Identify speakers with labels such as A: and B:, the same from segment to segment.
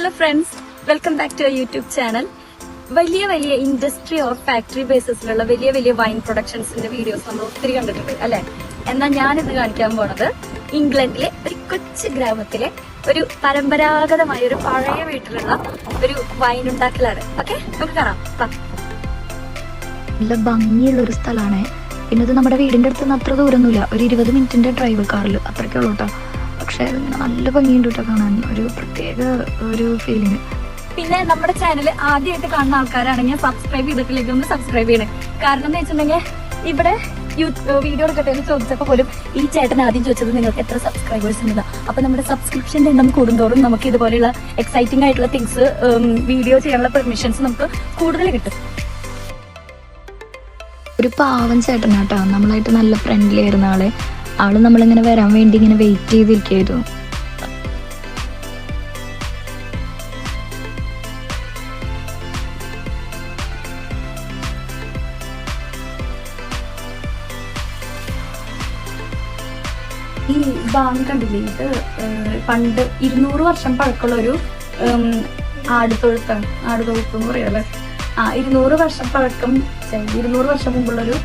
A: Hello friends welcome back to YouTube channel വലിയ വലിയ industry or factory ബേസിസിലുള്ള വലിയ വലിയ വൈൻ പ്രൊഡക്ഷൻസിന്റെ വീഡിയോസ് നമ്മൾ ഒത്തിരി കണ്ടിട്ടുണ്ട് അല്ലെ? എന്നാൽ ഞാനിത് കാണിക്കാൻ പോണത് ഇംഗ്ലണ്ടിലെ ഒരു കൊച്ചു ഗ്രാമത്തിലെ ഒരു പരമ്പരാഗതമായ ഒരു പഴയ വീട്ടിലുള്ള ഒരു വൈൻ ഉണ്ടാക്കലാണ്. ഓക്കെ നമുക്ക് കാണാം.
B: നല്ല ഭംഗിയുള്ള ഒരു സ്ഥലമാണ്. പിന്നെ ഇത് നമ്മുടെ വീടിന്റെ അടുത്ത് നിന്ന് അത്ര ദൂരമൊന്നുമില്ല ഒരു ഇരുപത് മിനിറ്റിന്റെ ഡ്രൈവ് കാറിൽ അത്രയ്ക്കുള്ളൂ കേട്ടോ പക്ഷേ നല്ല ഭംഗിയുണ്ട് കേട്ടോ കാണാൻ. ഒരു പ്രത്യേക ഒരു ഫീലിംഗ്
A: പിന്നെ നമ്മുടെ ചാനൽ ആദ്യമായിട്ട് കാണുന്ന ആൾക്കാരാണെങ്കിൽ സബ്സ്ക്രൈബ് ചെയ്തിട്ടില്ലെങ്കിൽ ഒന്ന് സബ്സ്ക്രൈബ് ചെയ്യണേ. കാരണം എന്ന് വെച്ചിട്ടുണ്ടെങ്കിൽ ഇവിടെ വീഡിയോ എടുക്കട്ടെ എന്ന് ചോദിച്ചപ്പോൾ പോലും ഈ ചേട്ടൻ ആദ്യം ചോദിച്ചത് നിങ്ങൾക്ക് എത്ര സബ്സ്ക്രൈബേഴ്സ് ഉണ്ട് അപ്പൊ നമ്മുടെ സബ്സ്ക്രിപ്ഷന്റെ എണ്ണം കൂടുന്തോറും നമുക്ക് ഇതുപോലെയുള്ള എക്സൈറ്റിംഗ് ആയിട്ടുള്ള തിങ്സ് വീഡിയോ ചെയ്യാനുള്ള പെർമിഷൻസ് നമുക്ക് കൂടുതൽ കിട്ടും.
B: ഒരു പാവം ചേട്ടനാട്ടോ. നമ്മളായിട്ട് നല്ല ഫ്രണ്ട്ലി ആയിരുന്ന ആൾ. ആൾ നമ്മളിങ്ങനെ വരാൻ വേണ്ടി ഇങ്ങനെ വെയിറ്റ് ചെയ്തിരിക്കായിരുന്നു
A: ഈ ബാങ്ക് കണ്ടില്ലേ? ഇത് പണ്ട് ഇരുന്നൂറ് വർഷം പഴക്കമുള്ള ഒരു ആടുതൊഴുത്താണ്. ആടുതൊഴുത്ത് എന്ന് പറയാല്ലേ ആ ഇരുന്നൂറ് വർഷം പഴക്കം ഇരുന്നൂറ് വർഷം മുമ്പുള്ള ഒരു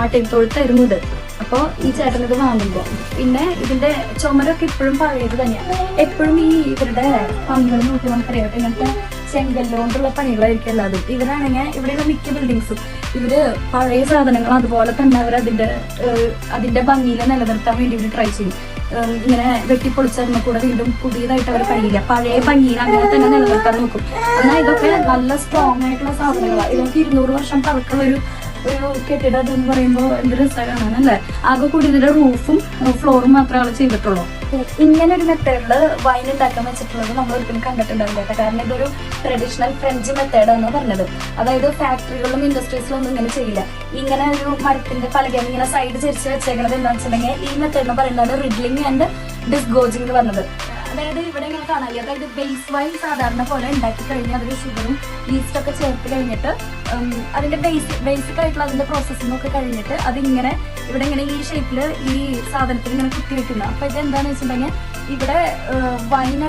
A: ആട്ടിൻ തൊഴുത്തായിരുന്നു ഇത്. അപ്പോൾ ഈ ചേട്ടനത് വാങ്ങുമ്പോൾ പിന്നെ ഇതിന്റെ ചുമരൊക്കെ ഇപ്പോഴും പഴയത് തന്നെയാണ് എപ്പോഴും ഈ ഇവരുടെ പണികൾ നോക്കി നമുക്കറിയാം ഇങ്ങനത്തെ ചെങ്കല്ലുകൊണ്ടുള്ള പണികളായിരിക്കും എല്ലാതും. ഇവരാണെങ്കിൽ ഇവിടെയുള്ള മിക്ക ബിൽഡിങ്സും ഇവർ പഴയ സാധനങ്ങൾ അതുപോലെ തന്നെ അവർ അതിന്റെ അതിന്റെ ഭംഗിയിൽ നിലനിർത്താൻ വേണ്ടി ട്രൈ ചെയ്യും. ഇങ്ങനെ വെട്ടിപ്പൊളിച്ചതിനെ കൂടെ വീണ്ടും പുതിയതായിട്ട് അവർ കഴിയില്ല പഴയ ഭംഗിയിൽ അങ്ങനെ തന്നെ നിലനിർത്താൻ നോക്കും. എന്നാൽ ഇതൊക്കെ നല്ല സ്ട്രോങ് ആയിട്ടുള്ള സാധനങ്ങളാണ് ഇതൊക്കെ ഇരുന്നൂറ് വർഷം പഴക്കമുള്ള ഒരു ഒരു കെട്ടിടം എന്ന് പറയുമ്പോൾ എന്ത് രസമാണ് അല്ലേ? ആകെ കൂടി ഇതിന്റെ റൂഫും ഫ്ലോറും മാത്രമേ ആൾ ചെയ്തിട്ടുള്ളൂ. ഇങ്ങനെ ഒരു മെത്തേഡിൽ വൈൻ ഉണ്ടാക്കാൻ വെച്ചിട്ടുള്ളത് നമ്മൾ ഒരിക്കലും കണ്ടിട്ടുണ്ടാവില്ല കേട്ടോ. കാരണം ഇതൊരു ട്രഡീഷണൽ ഫ്രഞ്ച് മെത്തേഡാണ് പറഞ്ഞത്. അതായത് ഫാക്ടറികളിലും ഇൻഡസ്ട്രീസിലും ഒന്നും ഇങ്ങനെ ചെയ്യില്ല. ഇങ്ങനെ ഒരു മരത്തിന്റെ പലകയാണ് ഇങ്ങനെ സൈഡ് ചെരിച്ച് വെച്ചേക്കുന്നത് എന്താണെന്ന് വെച്ചിട്ടുണ്ടെങ്കിൽ ഈ മെത്തേഡ് എന്ന് പറയുന്നത് റിഡ്ലിംഗ് ആൻഡ് ഡിസ്ഗോജിംഗ് എന്ന് പറഞ്ഞത്. അതായത് ഇവിടെ ഇങ്ങനെ കാണാല്ലേ അതായത് ബേസ് വൈൻ സാധാരണ പോലെ ഉണ്ടാക്കി കഴിഞ്ഞാൽ അതിൽ ഷുഗറും ഈസ്റ്റ് ഒക്കെ ചേർത്ത് കഴിഞ്ഞിട്ട് അതിന്റെ ബേസ് ബേസിക് ആയിട്ടുള്ള അതിന്റെ പ്രോസസ്സിംഗ് ഒക്കെ കഴിഞ്ഞിട്ട് അതിങ്ങനെ ഇവിടെ ഇങ്ങനെ ഈ ഷേപ്പിൽ ഈ സാധനത്തിൽ ഇങ്ങനെ കുത്തി വെക്കുന്നത് അപ്പൊ ഇത് എന്താന്ന് വെച്ചിട്ടുണ്ടെങ്കിൽ ഇവിടെ വൈൻ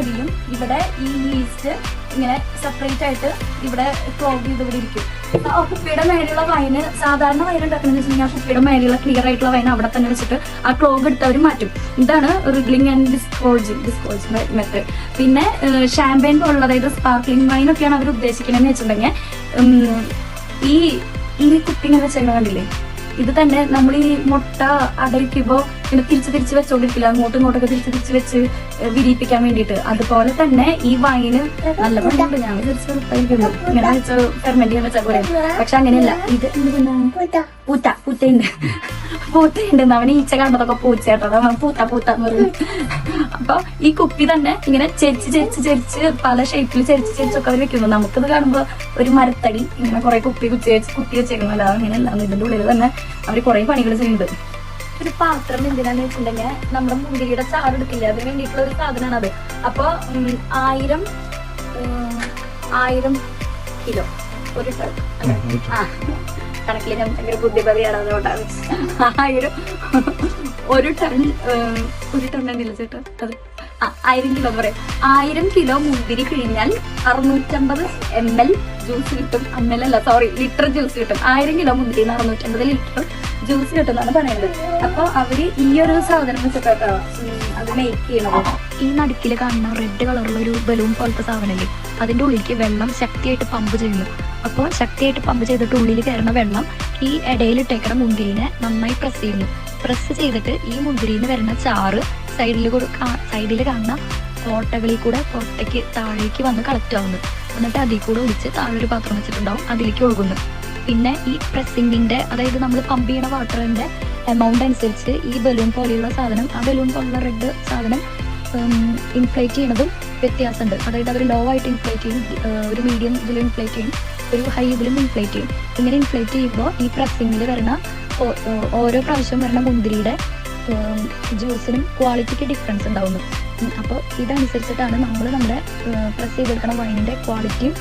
A: ഇവിടെ ഈ ഈസ്റ്റ് ഇങ്ങനെ സെപ്പറേറ്റ് ആയിട്ട് ഇവിടെ ക്ലോഗ് ചെയ്ത് ഇരിക്കും. ആ കുപ്പിയുടെ മേലെയുള്ള വൈന് സാധാരണ വൈൻ ഉണ്ടാക്കുന്ന വെച്ച് കഴിഞ്ഞാൽ കുപ്പിയുടെ മേലെയുള്ള ക്ലിയർ ആയിട്ടുള്ള വൈൻ അവിടെ തന്നെ വെച്ചിട്ട് ആ ക്ലോഗ് എടുത്ത് അവർ മാറ്റും. ഇതാണ് riddling and disgorging disgorging method പിന്നെ ഷാമ്പയിൻ പോലുള്ള അതായത് സ്പാർക്ലിംഗ് വൈൻ ഒക്കെയാണ് അവർ ഉദ്ദേശിക്കുന്നതെന്ന് വെച്ചിട്ടുണ്ടെങ്കിൽ ഈ ഈ കുപ്പി ഇങ്ങനെ കണ്ടില്ലേ? ഇത് തന്നെ നമ്മൾ ഈ മുട്ട അടയ്ക്കുമ്പോൾ ഇങ്ങനെ തിരിച്ച് തിരിച്ച് വെച്ചോണ്ടിരിക്കില്ല. അങ്ങോട്ടും ഇങ്ങോട്ടൊക്കെ തിരിച്ച് തിരിച്ച് വെച്ച് വിരിയിപ്പിക്കാൻ വേണ്ടിയിട്ട്. അതുപോലെ തന്നെ ഈ വൈന് നല്ല പണിയുണ്ട് ഞാൻ വിചാരിച്ചു ഇങ്ങനെ വെച്ച് ഫെർമെന്റ് ചെയ്യാൻ വെച്ചാൽ പക്ഷെ അങ്ങനെയല്ല. ഇത് പൂത്ത പൂത്തയുണ്ട് പൂത്തയുണ്ട് അവൻ ഈച്ച കണ്ടതൊക്കെ പൂച്ചയാട്ടോ. പൂത്ത പൂത്ത എന്ന് പറയും അപ്പൊ ഈ കുപ്പി തന്നെ ഇങ്ങനെ ചെരിച്ച് ചെരിച്ച് ചെരിച്ച് പല ഷേപ്പിൽ ചെരിച്ച് ചെരിച്ചൊക്കെ അവർ വെക്കുന്നു നമുക്കിത് കാണുമ്പോ ഒരു മരത്തടി. ഇങ്ങനെ കുറെ കുപ്പി കുത്തി വെച്ച് കുത്തി വെച്ചേക്കുന്നല്ലോ അങ്ങനെയല്ല ഇതിന്റെ ഉള്ളിൽ തന്നെ അവർ കുറെ പണികൾ ചെയ്യുന്നുണ്ട്. ഒരു പാത്രം എന്തിനാന്ന് വെച്ചിട്ടുണ്ടെങ്കിൽ നമ്മുടെ മുന്തിരിയുടെ ചാറെടുക്കില്ല അതിന് വേണ്ടിയിട്ടുള്ള ഒരു സാധനമാണ് അത്. അപ്പൊ ഉം, ആയിരം ആയിരം കിലോ. ഒരു ടൺ? ആ കണക്കിൽ ഞാൻ ഭയങ്കര ബുദ്ധിപതിയാണ് അതുകൊണ്ടാണ് ആയിരം ഒരു ടൺ ഒരു ടൺ എന്തില്ല ചേട്ടാ? അത് ആയിരം കിലോ എന്ന് പറയാം. ആയിരം കിലോ മുന്തിരി പിഴിഞ്ഞാൽ അറുന്നൂറ്റമ്പത് എം എൽ ജ്യൂസ് കിട്ടും. എം എൽ അല്ല സോറി ലിറ്റർ ജ്യൂസ് കിട്ടും. ആയിരം കിലോ മുന്തിരി അറുന്നൂറ്റമ്പത് ലിറ്റർ ജ്യൂസ് കിട്ടും എന്നാണ് പറയുന്നത്. അപ്പൊ അവർ ഈ ഒരു സാധനം വെച്ചിട്ടോ അത് മേക്ക് ചെയ്യണത്.
B: ഈ നടുക്കിൽ കാണുന്ന റെഡ് കളറുള്ള ഒരു ബലൂൺ പോലത്തെ സാധനമല്ലേ അതിന്റെ ഉള്ളിലേക്ക് വെള്ളം ശക്തിയായിട്ട് പമ്പ് ചെയ്യുന്നു. അപ്പോൾ ശക്തിയായിട്ട് പമ്പ് ചെയ്തിട്ട് ഉള്ളിൽ കയറുന്ന വെള്ളം ഈ ഇടയിൽ ഇടയിലിട്ടേക്കണ മുന്തിരിനെ നന്നായി പ്രസ് ചെയ്യുന്നു. പ്രസ് ചെയ്തിട്ട് ഈ മുന്തിരിയിൽ നിന്ന് വരുന്ന ചാറ് സൈഡിൽ കൂടെ സൈഡിൽ കാണുന്ന ഓട്ടകളിൽ കൂടെ പുറത്തേക്ക് താഴേക്ക് വന്ന് കളക്ട് ആവുന്നു. എന്നിട്ട് അതിൽ കൂടെ ഒഴിച്ച് താഴെ ഒരു പാത്രം വെച്ചിട്ടുണ്ടാവും അതിലേക്ക് ഒഴുകുന്നു. പിന്നെ ഈ പ്രസ്സിങ്ങിന്റെ അതായത് നമ്മൾ പമ്പ് ചെയ്യണ വാട്ടറിന്റെ എമൗണ്ട് അനുസരിച്ച് ഈ ബലൂൺ പോലെയുള്ള സാധനം ആ ബലൂൺ പോലുള്ള റെഡ് സാധനം ഇൻഫ്ലേറ്റ് ചെയ്യണതും വ്യത്യാസമുണ്ട്. അതായത് അവർ ലോ ആയിട്ട് ഇൻഫ്ലേറ്റ് ചെയ്യും ഒരു മീഡിയം ഇതിൽ ഇൻഫ്ലേറ്റ് ചെയ്യും ഒരു ഹൈ ഇതിലും ഇൻഫ്ലേറ്റ് ചെയ്യും. ഇങ്ങനെ ഇൻഫ്ലേറ്റ് ചെയ്യുമ്പോൾ ഈ പ്രസ്സിങ്ങിൽ വരുന്ന ഓരോ പ്രാവശ്യം വരുന്ന മുന്തിരിയുടെ ജ്യൂസിനും ക്വാളിറ്റിക്ക് ഡിഫറൻസ് ഉണ്ടാവുന്നു. അപ്പോൾ ഇതനുസരിച്ചിട്ടാണ് നമ്മൾ നമ്മുടെ പ്രസ് ചെയ്തെടുക്കുന്ന വൈനിന്റെ ക്വാളിറ്റിയും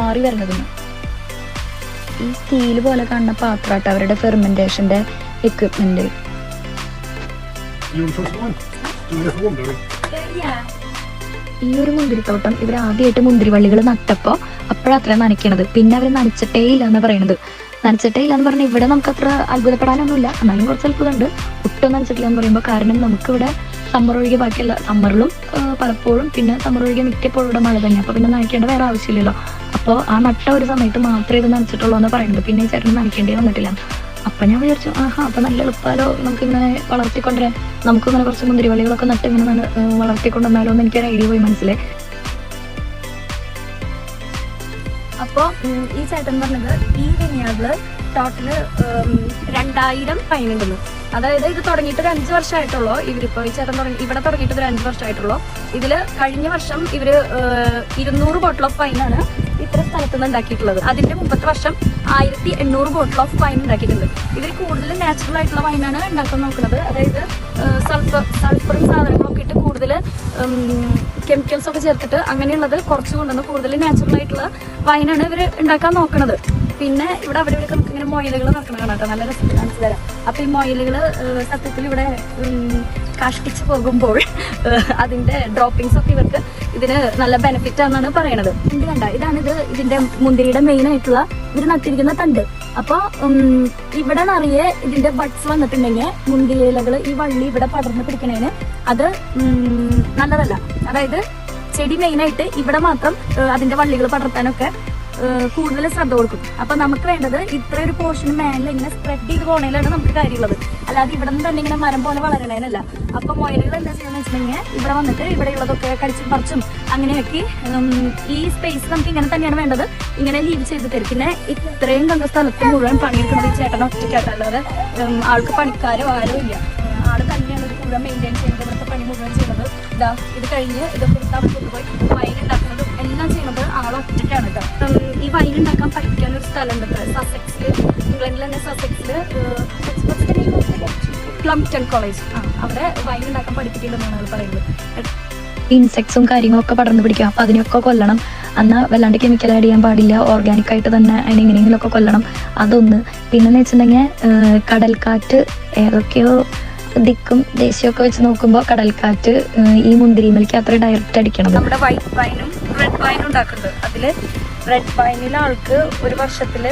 B: മാറി വരുന്നത്. ഈ സ്റ്റീൽ പോലെ കാണുന്ന പാത്രമായിട്ട് അവരുടെ
C: ഫെർമെന്റേഷന്റെ
A: എക്യുപ്മെന്റ്.
B: ഈ ഒരു മുന്തിരിത്തോട്ടം ഇവർ ആദ്യമായിട്ട് മുന്തിരിവള്ളികൾ നട്ടപ്പോൾ അപ്പോഴത്ര നനയ്ക്കണത്. പിന്നെ അവർ നനച്ചിട്ടേ ഇല്ല എന്ന് പറയണത്. നനച്ചിട്ടേ ഇല്ലെന്ന് പറഞ്ഞാൽ ഇവിടെ നമുക്ക് അത്ര അത്ഭുതപ്പെടാനൊന്നുമില്ല. എന്നാലും കുറച്ച് അത്ഭുതമുണ്ട്. ഒട്ടും നനച്ചിട്ടില്ല എന്ന് പറയുമ്പോൾ കാരണം നമുക്കിവിടെ സമ്മർ ഒഴികെ ബാക്കിയുള്ള സമ്മറിലും പലപ്പോഴും പിന്നെ സമ്മർ ഒഴികെ മിക്കപ്പോഴും ഇവിടെ മഴ തന്നെ. അപ്പോൾ പിന്നെ നനയ്ക്കേണ്ട വേറെ ആവശ്യമില്ലല്ലോ. അപ്പോൾ ആ നട്ട ഒരു സമയത്ത് മാത്രമേ ഇത് നനച്ചിട്ടുള്ളൂ എന്ന് പറയുന്നത്. പിന്നെ ഈ ചേട്ടന് നനയ്ക്കേണ്ടി വന്നിട്ടില്ല. അപ്പൊ ഞാൻ വിചാരിച്ചു ആഹാ അപ്പൊ നല്ല എളുപ്പമല്ലോ നമുക്ക് ഇങ്ങനെ വളർത്തിക്കൊണ്ടുവരാൻ? നമുക്ക് ഇങ്ങനെ കുറച്ച് മുന്തിരിവള്ളികളൊക്കെ നട്ട് ഇങ്ങനെ വളർത്തിക്കൊണ്ടുവന്നാലോ എന്ന് എനിക്കൊരു ഐഡിയ പോയി മനസ്സിലായി.
A: അപ്പോ ഉം, ഈ ചേട്ടൻ പറഞ്ഞത് ഈ വിനിയാറിൽ ടോട്ടൽ രണ്ടായിരം പൈനുണ്ടെന്ന് അതായത് ഇത് തുടങ്ങിയിട്ട് ഒരു അഞ്ച് വർഷമായിട്ടുള്ളൂ ഇവരിപ്പോ. ഈ ചേട്ടൻ തുടങ്ങി ഇവിടെ തുടങ്ങിയിട്ട് ഒരു അഞ്ച് വർഷമായിട്ടുള്ളൂ. ഇതിൽ കഴിഞ്ഞ വർഷം ഇവർ ഇരുന്നൂറ് ബോട്ടിൽ ഓഫ് പൈനാണ് ഇത്ര സ്ഥലത്ത് നിന്ന് ഉണ്ടാക്കിയിട്ടുള്ളത്. അതിന്റെ മുമ്പത്തെ വർഷം ആയിരത്തി എണ്ണൂറ് ബോട്ടിൽ ഓഫ് വൈൻ ഉണ്ടാക്കിയിട്ടുണ്ട്. ഇവർ കൂടുതൽ നാച്ചുറൽ ആയിട്ടുള്ള വൈനാണ് ഉണ്ടാക്കാൻ നോക്കുന്നത്. അതായത് സൾഫർ സൾഫറും സാധനങ്ങളൊക്കെ ഇട്ട് കൂടുതൽ കെമിക്കൽസ് ഒക്കെ ചേർത്തിട്ട് അങ്ങനെയുള്ളത് കുറച്ച് കൊണ്ടുവന്ന് കൂടുതൽ നാച്ചുറൽ ആയിട്ടുള്ള വൈനാണ് ഇവർ ഉണ്ടാക്കാൻ നോക്കുന്നത് പിന്നെ ഇവിടെ അവിടെ ഇവിടെ നമുക്ക് ഇങ്ങനെ മൊയലുകൾ നടക്കണം കാണാം കേട്ടോ നല്ല രസം കാണിച്ചു തരാം. അപ്പൊ ഈ മൊയലുകൾ സത്യത്തിൽ ഇവിടെ കഷ്ടിച്ച് പോകുമ്പോൾ അതിന്റെ ഡ്രോപ്പിംഗ്സ് ഒക്കെ ഇവർക്ക് ഇതിന് നല്ല ബെനിഫിറ്റ് ആണെന്നാണ് പറയണത്. ഇത് കണ്ട ഇതാണ് ഇത് ഇതിന്റെ മുന്തിരിയുടെ മെയിൻ ആയിട്ടുള്ള ഇവർ നട്ടിരിക്കുന്ന തണ്ട്. അപ്പൊ ഇവിടെ നിറയെ ഇതിന്റെ ബഡ്സ് വന്നിട്ടുണ്ടെങ്കിൽ മുന്തിരി ഈ വള്ളി ഇവിടെ പടർന്നു പിടിക്കണേന് അത് നല്ലതല്ല. അതായത് ചെടി മെയിൻ ആയിട്ട് ഇവിടെ മാത്രം അതിന്റെ വള്ളികൾ പടർത്താനൊക്കെ കൂടുതൽ ശ്രദ്ധ കൊടുക്കും. അപ്പൊ നമുക്ക് വേണ്ടത് ഇത്ര ഒരു പോർഷൻ മേലെ ഇങ്ങനെ സ്പ്രെഡ് ചെയ്ത് പോണേലാണ് നമുക്ക് കാര്യമുള്ളത്. അല്ലാതെ ഇവിടെ നിന്ന് തന്നെ ഇങ്ങനെ മരം പോലെ വളരണേനല്ല. അപ്പൊ മുയലുകൾ എന്താ ചെയ്യുന്നത് വെച്ചിട്ടുണ്ടെങ്കിൽ ഇവിടെ വന്നിട്ട് ഇവിടെയുള്ളതൊക്കെ കടിച്ചും പറിച്ചും അങ്ങനെയൊക്കെ ഈ സ്പേസ് നമുക്ക് ഇങ്ങനെ തന്നെയാണ് വേണ്ടത്. ഇങ്ങനെ ലീവ് ചെയ്ത് തരും. പിന്നെ ഇത്രയും കണ്ട സ്ഥലത്ത് മുഴുവൻ പണിയെടുക്കുന്നത് ചേട്ടൻ ഒറ്റയ്ക്കാട്ടല്ലാതെ ആൾക്ക് പണിക്കാരോ ആരോ ഇല്ല. ആൾ തന്നെയാണ് ഇത് മുഴുവൻ മെയിന്റെയിൻ ചെയ്യുന്നത്. ഇവിടുത്തെ പണി മുഴുവൻ ചെയ്യുന്നത്. ഇതാ ഇത് കഴിഞ്ഞ് ഇതൊക്കെ അവിടെ കൊണ്ടുപോയി വൈൻ ഉണ്ടാക്കുന്നതും എല്ലാം ചെയ്യുന്നത് ആൾ ഒറ്റയ്ക്കാണ് കേട്ടോ. ഈ വൈൻ ഉണ്ടാക്കാൻ പഠിക്കാൻ ഒരു സ്ഥലമുണ്ട് സസെക്സിൽ ഇംഗ്ലണ്ടിൽ തന്നെ സസെക്സിൽ ക്ലംപ്റ്റൺ കോളേജ് അവിടെ വൈൻ ഉണ്ടാക്കാൻ പഠിപ്പിക്കുന്നുണ്ടെന്നാണ് ആൾ പറയുന്നത്.
B: ഇൻസെക്ട്സും കാര്യങ്ങളൊക്കെ പടർന്നു പിടിക്കും അപ്പൊ അതിനൊക്കെ കൊല്ലണം. എന്നാൽ വല്ലാണ്ട് കെമിക്കൽ ആഡ് ചെയ്യാൻ പാടില്ല. ഓർഗാനിക് ആയിട്ട് തന്നെ അതിനെ എങ്ങനെയെങ്കിലുമൊക്കെ കൊല്ലണം. അതൊന്ന്. പിന്നെന്ന് വെച്ചിട്ടുണ്ടെങ്കിൽ കടൽക്കാറ്റ് ഏതൊക്കെയോ ദിക്കും ദേശീയമൊക്കെ വെച്ച് നോക്കുമ്പോൾ കടൽക്കാറ്റ് ഈ മുന്തിരിമലിക്ക് അത്ര ഡയറക്റ്റ് അടിക്കണം
A: നമ്മുടെ വൈറ്റ് വൈനും റെഡ് വൈനും ഉണ്ടാക്കുന്നത് അതിൽ റെഡ് വൈനിൽ ആൾക്ക് ഒരു വർഷത്തിൽ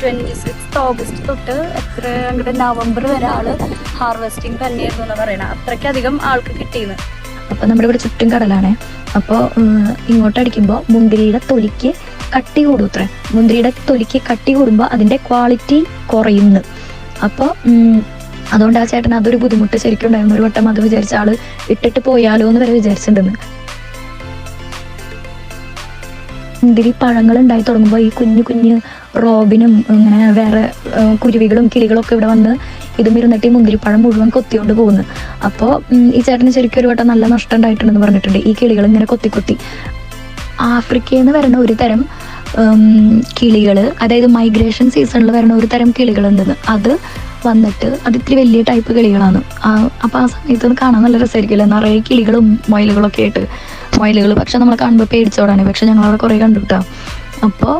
A: ട്വന്റി സിക്സ് ഓഗസ്റ്റ് തൊട്ട് എത്ര അങ്ങോട്ട് നവംബർ വരെ ആൾ ഹാർവെസ്റ്റിംഗ് തന്നെയായിരുന്നു എന്ന് പറയണത് അത്രയ്ക്കധികം ആൾക്ക് കിട്ടിയെന്ന്.
B: അപ്പോൾ നമ്മുടെ ഇവിടെ ചുറ്റും കടലാണേ. അപ്പോൾ ഇങ്ങോട്ട് അടിക്കുമ്പോൾ മുന്തിരിയുടെ തൊലിക്ക് കട്ടി കൂടും അത്ര. മുന്തിരിയുടെ തൊലിക്ക് കട്ടി കൂടുമ്പോൾ അതിന്റെ ക്വാളിറ്റി കുറയുന്നു. അപ്പോൾ അതുകൊണ്ട് ആ ചേട്ടൻ അതൊരു ബുദ്ധിമുട്ട് ശരിക്കും ഉണ്ടായിരുന്നു. ഒരു വട്ടം അത് വിചാരിച്ച ആൾ ഇട്ടിട്ട് പോയാലോ എന്ന് വരെ വിചാരിച്ചിട്ടുണ്ടെന്ന്. മുന്തിരി പഴങ്ങൾ ഉണ്ടായി തുടങ്ങുമ്പോൾ ഈ കുഞ്ഞു കുഞ്ഞു റോബിനും ഇങ്ങനെ വേറെ കുരുവികളും കിളികളും ഒക്കെ ഇവിടെ വന്ന് ഇതും ഇരുന്നിട്ട് ഈ മുന്തിരിപ്പഴം മുഴുവൻ കൊത്തിക്കൊണ്ട് പോകുന്നു. അപ്പോൾ ഈ ചേട്ടന് ശരിക്കും ഒരു വട്ടം നല്ല നഷ്ടം ഉണ്ടായിട്ടുണ്ടെന്ന് പറഞ്ഞിട്ടുണ്ട്. ഈ കിളികൾ ഇങ്ങനെ കൊത്തി കൊത്തി. ആഫ്രിക്കയിൽ നിന്ന് വരുന്ന ഒരു തരം കിളികൾ അതായത് മൈഗ്രേഷൻ സീസണിൽ വരുന്ന ഒരു തരം കിളികളുണ്ടെന്ന്. അത് വന്നിട്ട് അത് ഇത്തിരി വലിയ ടൈപ്പ് കിളികളാണ്. അപ്പോൾ ആ സമയത്ത് കാണാൻ നല്ല രസമായിരിക്കില്ല നിറയെ കിളികളും മൊയിലുകളൊക്കെ ആയിട്ട് മൊയിലുകൾ പക്ഷെ നമ്മൾ കാണുമ്പോൾ പേടിച്ചോടാണ്. പക്ഷെ ഞങ്ങൾ അവിടെ കുറെ കണ്ടു അപ്പോൾ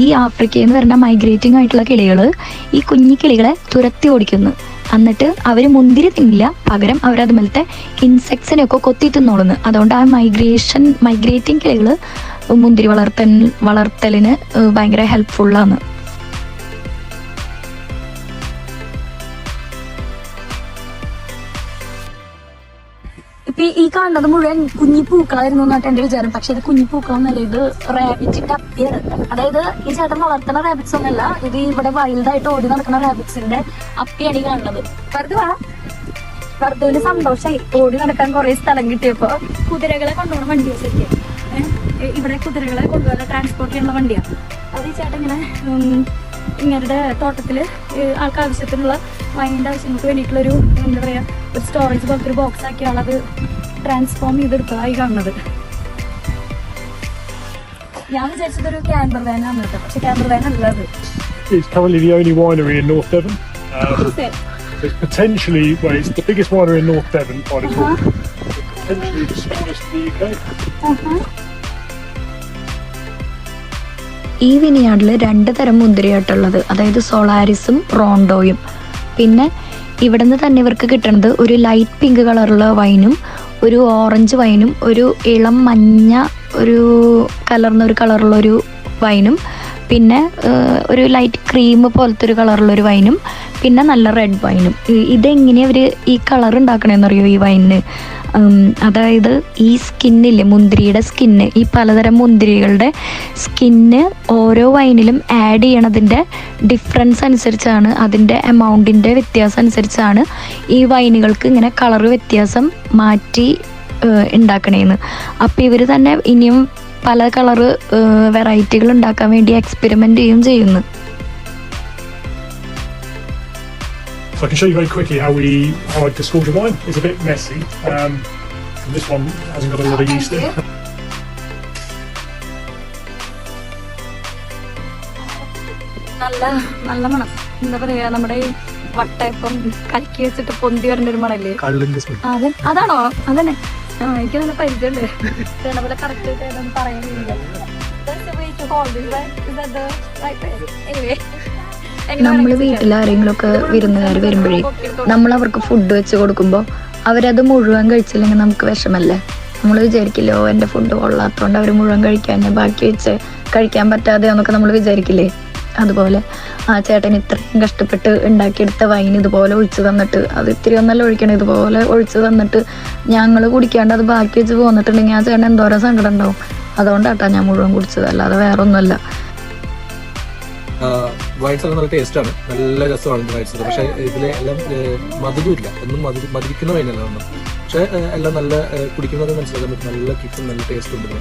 B: ഈ ആഫ്രിക്കയിൽ നിന്ന് വരുന്ന മൈഗ്രേറ്റിംഗ് ആയിട്ടുള്ള കിളികൾ ഈ കുഞ്ഞി കിളികളെ തുരത്തി ഓടിക്കുന്നു. എന്നിട്ട് അവർ മുന്തിരി തിന്നില്ല. പകരം അവർ അതുപോലത്തെ ഇൻസെക്ട്സിനെയൊക്കെ കൊത്തി തിന്നോളുന്നു. അതുകൊണ്ട് ആ മൈഗ്രേഷൻ മൈഗ്രേറ്റിംഗ് കിളികൾ മുന്തിരി വളർത്തൽ വളർത്തലിന് ഭയങ്കര ഹെൽപ്ഫുള്ളാണ്
A: ഈ കാണുന്നത് മുഴുവൻ കുഞ്ഞി പൂക്കളായിരുന്നു എന്നാണ് എന്റെ വിചാരം. പക്ഷെ ഇത് കുഞ്ഞി പൂക്കളൊന്നല്ല ഇത് റാബിറ്റിന്റെ അപ്പിയാണ്. അതായത് ഈ ചേട്ടൻ വളർത്തുന്ന റാബിറ്റ്സ് ഒന്നല്ല ഇത് ഇവിടെ വൈൽഡായിട്ട് ഓടി നടക്കുന്ന റാബിറ്റ്സിന്റെ അപ്പിയാണ് ഈ കാണുന്നത്. വെറുതെ വെറുതെ സന്തോഷമായി ഓടി നടക്കാൻ കുറെ സ്ഥലം കിട്ടിയപ്പോ കുതിരകളെ കൊണ്ടുപോകണ വണ്ടി ഇവിടെ കുതിരകളെ കൊണ്ടുപോകാൻ ട്രാൻസ്പോർട്ട് ചെയ്യുന്ന വണ്ടിയാണ് അത് ഈ ചേട്ടൻ ഇങ്ങനെ ഇങ്ങരുടെ തോട്ടത്തിൽ ആൾക്ക് ആവശ്യത്തിനുള്ള വൈനിന്റെ ആവശ്യങ്ങൾക്ക് വേണ്ടിയിട്ടുള്ളൊരു എന്താ പറയുക ഒരു സ്റ്റോറേജ് പോലത്തെ ഒരു ബോക്സ് അത് ട്രാൻസ്ഫോം ചെയ്തെടുത്തതായി കാണുന്നത് ഞാൻ വിചാരിച്ചത് ഒരു ക്യാമ്പർ വാൻ ആണ് കേട്ടോ പക്ഷെ ക്യാമ്പർ വാൻ അല്ല അത്
C: It's currently the only winery in North Devon. Um, it's potentially, well, it's the biggest winery in North Devon by the
A: Uh-huh.
C: It's potentially the smallest in the UK.
B: ഈ വിനിയാർഡിൽ രണ്ട് തരം മുന്തിരിയായിട്ടുള്ളത് അതായത് സോളാരിസും റോണ്ടോയും. പിന്നെ ഇവിടുന്ന് തന്നെ ഇവർക്ക് കിട്ടുന്നത് ഒരു ലൈറ്റ് പിങ്ക് കളറുള്ള വൈനും ഒരു ഓറഞ്ച് വൈനും ഒരു ഇളം മഞ്ഞ ഒരു കലർന്ന ഒരു കളറുള്ള ഒരു വൈനും പിന്നെ ഒരു ലൈറ്റ് ക്രീം പോലത്തെ ഒരു കളറുള്ള ഒരു വൈനും പിന്നെ നല്ല റെഡ് വൈനും ഇതെങ്ങനെയാണ് ഇതെങ്ങനെയാ അവർ ഈ കളർ ഉണ്ടാക്കണമെന്നറിയോ ഈ വൈനിന് അതായത് ഈ സ്കിന്നില്ലേ മുന്തിരിയുടെ സ്കിന്ന് ഈ പലതരം മുന്തിരികളുടെ സ്കിന്ന് ഓരോ വൈനിലും ആഡ് ചെയ്യണതിന്റെ ഡിഫറൻസ് അനുസരിച്ചാണ് അതിന്റെ എമൗണ്ടിന്റെ വ്യത്യാസം അനുസരിച്ചാണ് ഈ വൈനുകൾക്ക് ഇങ്ങനെ കളർ വ്യത്യാസം മാറ്റി ഉണ്ടാക്കണേന്ന് അപ്പോൾ ഇവർ തന്നെ ഇനിയും പല കളറ് വെറൈറ്റികൾ ഉണ്ടാക്കാൻ വേണ്ടി എക്സ്പെരിമെന്റ് ചെയ്യും ചെയ്യുന്നു.
C: So I can show you very quickly how we how I disgorge a wine. It's a bit messy. Um, and this one hasn't got a lot of yeast in. it.
A: നല്ല നല്ല മണം എന്താ പറയാ നമ്മുടെ ഈ വട്ടയപ്പം കലക്കി വെച്ചിട്ട് പൊന്തി വരേണ്ട ഒരു മണല്ലേ ആ, അതെ അതാണോ അതന്നെ ആ എനിക്ക് നല്ല പരിചയമുണ്ട് ഇതേണ്ട പോലെ കറക്റ്റ് ആയിട്ട് പറയാനില്ല That's the way to hold it, right? Is that the right way? Anyway.
B: നമ്മൾ വീട്ടിൽ ആരെങ്കിലുമൊക്കെ വിരുന്നുകാർ വരുമ്പോഴേ നമ്മൾ അവർക്ക് ഫുഡ് വെച്ച് കൊടുക്കുമ്പോൾ അവരത് മുഴുവൻ കഴിച്ചില്ലെങ്കിൽ നമുക്ക് വിഷമല്ലേ? നമ്മൾ വിചാരിക്കില്ലോ എന്റെ ഫുഡ് കൊള്ളാത്തതുകൊണ്ട് അവർ മുഴുവൻ കഴിക്കാൻ ബാക്കി വെച്ച് കഴിക്കാൻ പറ്റാതെ എന്നൊക്കെ നമ്മൾ വിചാരിക്കില്ലേ? അതുപോലെ ആ ചേട്ടൻ ഇത്രയും കഷ്ടപ്പെട്ട് ഉണ്ടാക്കിയെടുത്ത വൈൻ ഇതുപോലെ ഒഴിച്ചു തന്നിട്ട് അത് ഇത്തിരി ഒന്നല്ല ഒഴിക്കണം ഇതുപോലെ ഒഴിച്ചു തന്നിട്ട് ഞങ്ങൾ കുടിക്കാണ്ട് അത് ബാക്കി വെച്ച് പോന്നിട്ടുണ്ടെങ്കിൽ ആ ചേട്ടൻ എന്തോരം സങ്കടം ഉണ്ടാവും. അതുകൊണ്ടാട്ടാ ഞാൻ മുഴുവൻ കുടിച്ചത് അല്ലാതെ വേറെ ഒന്നുമല്ല
D: വൈൻസ് ഒക്കെ നല്ല ടേസ്റ്റാണ് നല്ല രസമാണ് വൈൻസ് പക്ഷേ ഇതിലെ എല്ലാം മധുരമില്ല. എന്നും മധുര മധുരിക്കുന്ന വൈനല്ല ഒന്നും പക്ഷേ എല്ലാം നല്ല കുടിക്കുന്നത് മനസ്സിലാക്കാൻ പറ്റും. നല്ല കിക്കും നല്ല ടേസ്റ്റ് ഉണ്ട്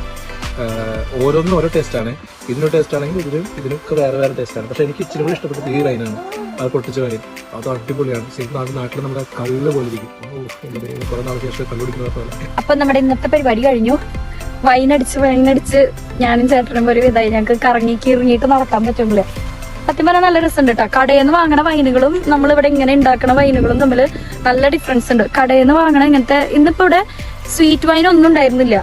D: ഓരോന്നും ഓരോ ടേസ്റ്റാണ് ഇതിനൊരു ടേസ്റ്റ് ആണെങ്കിൽ ഇതിന് ഇതിനൊക്കെ വേറെ വേറെ ടേസ്റ്റാണ് പക്ഷേ എനിക്ക് ഇച്ചിരി കൂടി ഇഷ്ടപ്പെട്ടത് ഈ വൈനാണ് അത് പൊട്ടിച്ച വൈൻ അത് അടിപൊളിയാണ്. ശരിക്കും നാട്ടിൽ നാട്ടിൽ നമ്മുടെ കല്ല് പോലെ ഇരിക്കും. കുറെ നാൾ ശേഷം കല്ല് പോലെ.
A: നമ്മുടെ ഇന്നത്തെ പരിപാടി കഴിഞ്ഞു. വൈനടിച്ച് വൈനടിച്ച് ഞാനും ചേട്ടനും ഒരു വിധമായി ഞങ്ങൾക്ക് കറങ്ങി കിറങ്ങിയിട്ട് നടക്കാൻ പറ്റുള്ളൂ സത്യം പറഞ്ഞാൽ നല്ല രസമുണ്ട് കേട്ടോ കടയിൽ നിന്ന് വാങ്ങണ വൈനുകളും നമ്മൾ ഇവിടെ ഇങ്ങനെ ഉണ്ടാക്കണ വൈനുകളും തമ്മിൽ നല്ല ഡിഫറൻസ് ഉണ്ട്. കടയിൽ നിന്ന് വാങ്ങണ ഇങ്ങനത്തെ ഇന്നിപ്പോ ഇവിടെ സ്വീറ്റ് വൈൻ ഒന്നും ഉണ്ടായിരുന്നില്ല.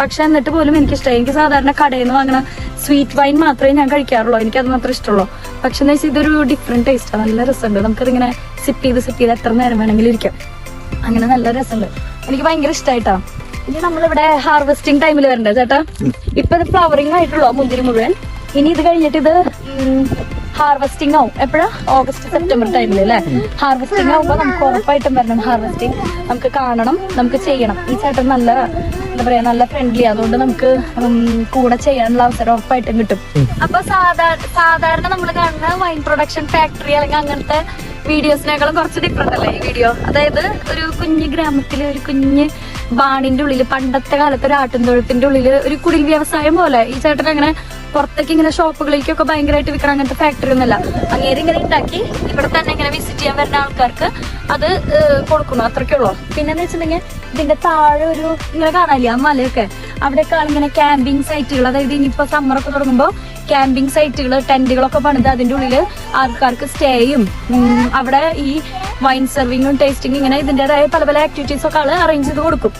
A: പക്ഷെ എന്നിട്ട് പോലും എനിക്ക് ഇഷ്ടമായി എനിക്ക് സാധാരണ കടയിൽ നിന്ന് വാങ്ങണ സ്വീറ്റ് വൈൻ മാത്രമേ ഞാൻ കഴിക്കാറുള്ളൂ. എനിക്ക് അത് മാത്രമേ ഇഷ്ടമുള്ളൂ. പക്ഷെ എന്ന് വെച്ചാൽ ഇതൊരു ഡിഫറെന്റ് ടേസ്റ്റാണ് നല്ല രസമുണ്ട്. നമുക്കതിങ്ങനെ സിപ്പ് ചെയ്ത് സിപ്പ് ചെയ്ത് എത്ര നേരം വേണമെങ്കിലും ഇരിക്കാം. അങ്ങനെ നല്ല രസമുണ്ട്. എനിക്ക് ഭയങ്കര ഇഷ്ടമായിട്ടാ ഇനി നമ്മളിവിടെ ഹാർവെസ്റ്റിംഗ് ടൈമിൽ വരണ്ടേ ചേട്ടാ? ഇപ്പൊ ഇത് ഫ്ലവറിംഗ് ആയിട്ടുള്ളൂ മുന്തിരി മുഴുവൻ. ഇനി ഇത് കഴിഞ്ഞിട്ട് ഇത് ഹാർവെസ്റ്റിംഗ് ആവും. എപ്പോഴാ? ഓഗസ്റ്റ് സെപ്റ്റംബർ ടൈമിൽ അല്ലേ? ഹാർവെസ്റ്റിംഗ് ആവുമ്പോ നമുക്ക് ഉറപ്പായിട്ടും വരണം. ഹാർവെസ്റ്റിംഗ് നമുക്ക് കാണണം നമുക്ക് ചെയ്യണം. ഈ ചേട്ടൻ നല്ല എന്താ പറയാ നല്ല ഫ്രണ്ട്ലി അതുകൊണ്ട് നമുക്ക് കൂടെ ചെയ്യാനുള്ള അവസരം ഉറപ്പായിട്ടും കിട്ടും. അപ്പൊ സാധാരണ സാധാരണ നമ്മൾ കാണുന്ന വൈൻ പ്രൊഡക്ഷൻ ഫാക്ടറി അല്ലെങ്കിൽ അങ്ങനത്തെ വീഡിയോസിനേക്കാളും കുറച്ച് ഡിഫറെന്റ് അല്ലേ ഈ വീഡിയോ അതായത് ഒരു കുഞ്ഞു ഗ്രാമത്തിലെ ഒരു കുഞ്ഞ് ബാണിന്റെ ഉള്ളിൽ പണ്ടത്തെ കാലത്ത് ഒരു ആട്ടിൻതൊഴുത്തിന്റെ ഉള്ളിൽ ഒരു കുടിൽ വ്യവസായം പോലെ ഈ ചേട്ടൻ അങ്ങനെ പുറത്തേക്ക് ഇങ്ങനെ ഷോപ്പുകളിലേക്കൊക്കെ ഭയങ്കരമായിട്ട് വിൽക്കണം അങ്ങനത്തെ ഫാക്ടറി ഒന്നുമല്ല. അങ്ങേര് ഇങ്ങനെ ഉണ്ടാക്കി ഇവിടെ തന്നെ ഇങ്ങനെ വിസിറ്റ് ചെയ്യാൻ വരുന്ന ആൾക്കാർക്ക് അത് കൊടുക്കുന്നു അത്രയ്ക്കേ ഉള്ളു. പിന്നെ പിന്നെന്ന് വെച്ചിട്ടുണ്ടെങ്കിൽ ഇതിന്റെ താഴെ ഒരു ഇങ്ങനെ കാണാനില്ലേ ആ മലയൊക്കെ? അവിടെയൊക്കെ ഇങ്ങനെ ക്യാമ്പിംഗ് സൈറ്റുകൾ അതായത് ഇനിയിപ്പോ സമ്മറൊക്കെ തുടങ്ങുമ്പോൾ ക്യാമ്പിംഗ് സൈറ്റുകൾ ടെന്റുകളൊക്കെ പണിത് അതിന്റെ ഉള്ളിൽ ആൾക്കാർക്ക് സ്റ്റേയും അവിടെ ഈ വൈൻ സെർവിങ്ങും ടേസ്റ്റിംഗ് ഇങ്ങനെ ഇതിന്റെതായ പല പല ആക്ടിവിറ്റീസ് ഒക്കെ ആൾ അറേഞ്ച് ചെയ്ത് കൊടുക്കും.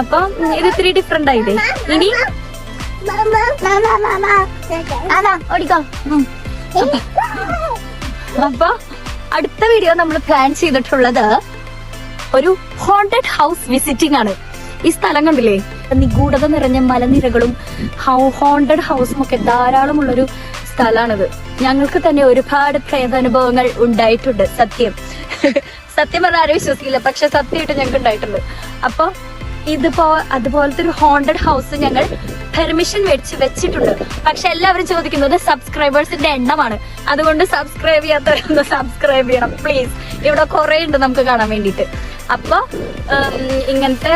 A: അപ്പൊ ഇത് ഇത്തിരി ഡിഫറെന്റ് ആയില്ലേ? ഇനി? ഓടിക്കോ. അപ്പൊ അടുത്ത വീഡിയോ നമ്മൾ പ്ലാൻ ചെയ്തിട്ടുള്ളത് ഒരു ഹോണ്ടഡ് ഹൗസ് വിസിറ്റിംഗ് ആണ്. ഈ സ്ഥലം കണ്ടില്ലേ? നിഗൂഢത നിറഞ്ഞ മലനിരകളും ഹൗ ഹോണ്ടഡ് ഹൗസും ഒക്കെ ധാരാളമുള്ളൊരു സ്ഥലമാണിത്. ഞങ്ങൾക്ക് തന്നെ ഒരുപാട് പ്രേതാനുഭവങ്ങൾ ഉണ്ടായിട്ടുണ്ട് സത്യം. സത്യം പറഞ്ഞാൽ ആരും വിശ്വസിക്കില്ല പക്ഷെ സത്യമായിട്ട് ഞങ്ങൾക്ക് ഉണ്ടായിട്ടുണ്ട്. അപ്പൊ ഇതിപ്പോ അതുപോലത്തെ ഒരു ഹോണ്ടഡ് ഹൗസ് ഞങ്ങൾ പെർമിഷൻ മേടിച്ച് വെച്ചിട്ടുണ്ട്. പക്ഷെ എല്ലാവരും ചോദിക്കുന്നത് സബ്സ്ക്രൈബേഴ്സിന്റെ എണ്ണമാണ്. അതുകൊണ്ട് സബ്സ്ക്രൈബ് ചെയ്യാത്തവരൊന്ന് സബ്സ്ക്രൈബ് ചെയ്യണം പ്ലീസ് ഇവിടെ കുറെ ഉണ്ട് നമുക്ക് കാണാൻ വേണ്ടിയിട്ട്. അപ്പൊ ഇങ്ങനത്തെ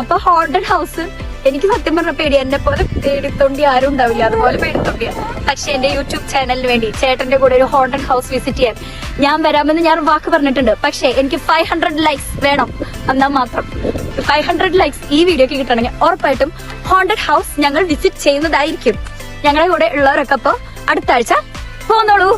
A: അപ്പൊ ഹോണ്ടഡ് ഹൗസ് എനിക്ക് സത്യം പറഞ്ഞ പേടി. എന്നെ പോലെ പേടിത്തൊണ്ടി ആരും ഉണ്ടാവില്ല. അതുപോലെ പേടിത്തൊണ്ടിയ. പക്ഷെ എന്റെ യൂട്യൂബ് ചാനലിന് വേണ്ടി ചേട്ടന്റെ കൂടെ ഒരു ഹോണ്ടഡ് ഹൗസ് വിസിറ്റ് ചെയ്യാൻ ഞാൻ വരാമെന്ന് ഞാൻ വാക്ക് പറഞ്ഞിട്ടുണ്ട്. പക്ഷെ എനിക്ക് ഫൈവ് ഹൺഡ്രഡ് ലൈക്സ് വേണം. എന്നാൽ മാത്രം. ഫൈവ് ഹൺഡ്രഡ് ലൈക്സ് ഈ വീഡിയോക്ക് കിട്ടണമെങ്കിൽ ഉറപ്പായിട്ടും ഹോണ്ടഡ് ഹൗസ് ഞങ്ങൾ വിസിറ്റ് ചെയ്യുന്നതായിരിക്കും. ഞങ്ങളുടെ കൂടെ ഉള്ളവരൊക്കെ അപ്പൊ അടുത്ത ആഴ്ച പോന്നോളൂ.